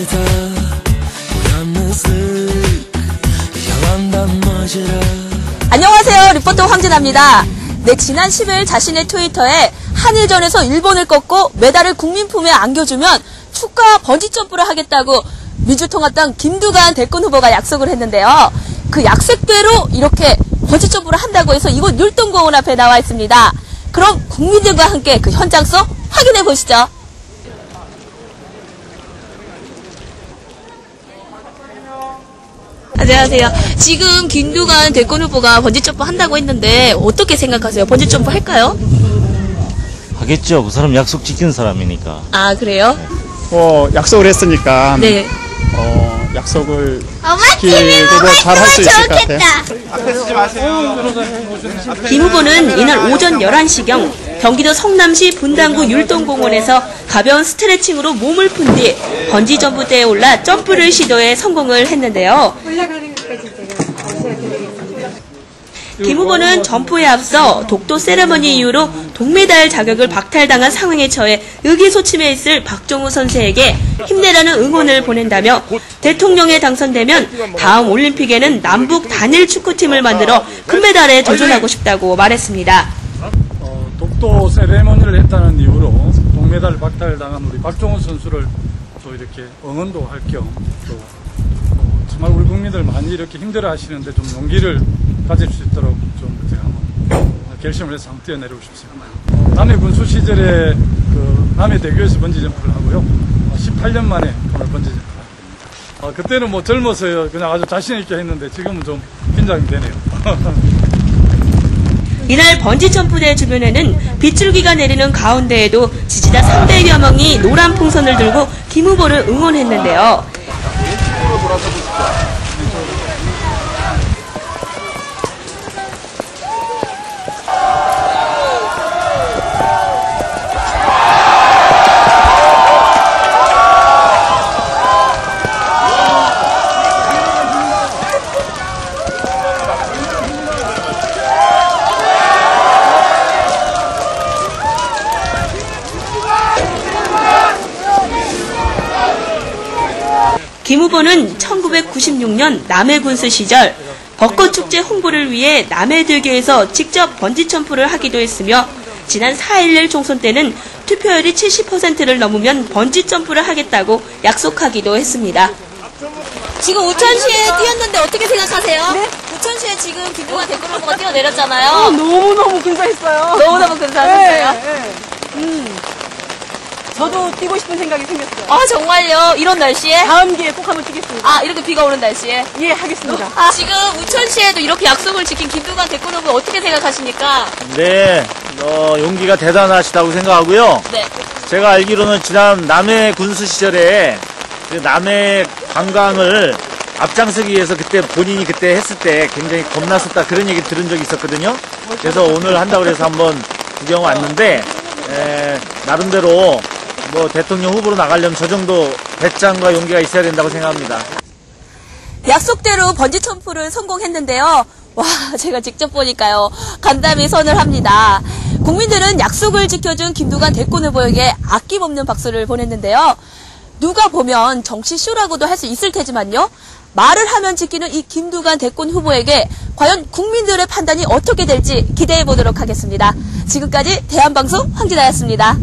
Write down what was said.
macera 안녕하세요. 리포터 황진아입니다. 네, 지난 10일 자신의 트위터에 한일전에서 일본을 꺾고 메달을 국민 품에 안겨주면 축가 번지점프를 하겠다고 민주통합당 김두관 대권 후보가 약속을 했는데요. 그 약속대로 이렇게 번지점프를 한다고 해서 이곳 율동공원 앞에 나와 있습니다. 그럼 국민들과 함께 그 현장 속 확인해 보시죠. 안녕하세요. 지금 김두관 대권 후보가 번지점프 한다고 했는데 어떻게 생각하세요? 번지점프 할까요? 하겠죠. 그 사람 약속 지키는 사람이니까. 아 그래요? 뭐 약속을 했으니까 네. 어, 약속을 엄마 지키고 TV 보고 잘할 수 있을 것 같아요. 좋겠다. 김 후보는 이날 오전 11시경 경기도 성남시 분당구 율동공원에서 가벼운 스트레칭으로 몸을 푼 뒤 번지점프대에 올라 점프를 시도해 성공을 했는데요. 김 후보는 점프에 앞서 독도 세레머니 이후로 동메달 자격을 박탈당한 상황에 처해 의기소침해 있을 박종우 선수에게 힘내라는 응원을 보낸다며 대통령에 당선되면 다음 올림픽에는 남북 단일 축구팀을 만들어 금메달에 도전하고 싶다고 말했습니다. 어, 독도 세레머니를 했다는 이유로 동메달 박탈당한 우리 박종훈 선수를 또 이렇게 응원도 할겸또 정말 우리 국민들 많이 이렇게 힘들어 하시는데 좀 용기를 가질 수 있도록 좀 제가 한번 결심을 해서 한번 뛰어내리고 싶습니다. 어, 남해 군수 시절에 그 남해 대교에서 번지 점프를 하고요. 어, 18년 만에 오늘 번지 점프를 하게 됩니다. 어, 그때는 뭐 젊어서 그냥 아주 자신 있게 했는데 지금은 좀 긴장이 되네요. 이날 번지점프대 주변에는 빗줄기가 내리는 가운데에도 지지자 300여 명이 노란 풍선을 들고 김 후보를 응원했는데요. 김 후보는 1996년 남해군수 시절 벚꽃축제 홍보를 위해 남해들교에서 직접 번지점프를 하기도 했으며 지난 4.11 총선 때는 투표율이 70%를 넘으면 번지점프를 하겠다고 약속하기도 했습니다. 지금 우천시에 뛰었는데 어떻게 생각하세요? 네? 우천시에 지금 김두관 대권 후보가 뛰어내렸잖아요. 너무너무 근사했어요. 너무너무 근사하셨어요. 네, 네. 음. 저도 뛰고 싶은 생각이 생겼어요. 아 정말요? 이런 날씨에? 다음 기회에 꼭 한번 뛰겠습니다. 아 이렇게 비가 오는 날씨에? 예, 하겠습니다. 아, 지금 우천시에도 이렇게 약속을 지킨 김두관 대권 후보 어떻게 생각하십니까? 네, 어, 용기가 대단하시다고 생각하고요. 네. 제가 알기로는 지난 남해 군수 시절에 그 남해 관광을 앞장서기 위해서 그때 본인이 그때 했을 때 굉장히 겁났었다 그런 얘기 들은 적이 있었거든요. 그래서 오늘 한다고 해서 한번 구경 왔는데 에, 나름대로 뭐 대통령 후보로 나가려면 저 정도 배짱과 용기가 있어야 된다고 생각합니다. 약속대로 번지 점프를 성공했는데요. 와, 제가 직접 보니까요. 간담이 선을 합니다. 국민들은 약속을 지켜준 김두관 대권 후보에게 아낌없는 박수를 보냈는데요. 누가 보면 정치쇼라고도 할 수 있을 테지만요. 말을 하면 지키는 이 김두관 대권 후보에게 과연 국민들의 판단이 어떻게 될지 기대해 보도록 하겠습니다. 지금까지 대한방송 황진아였습니다.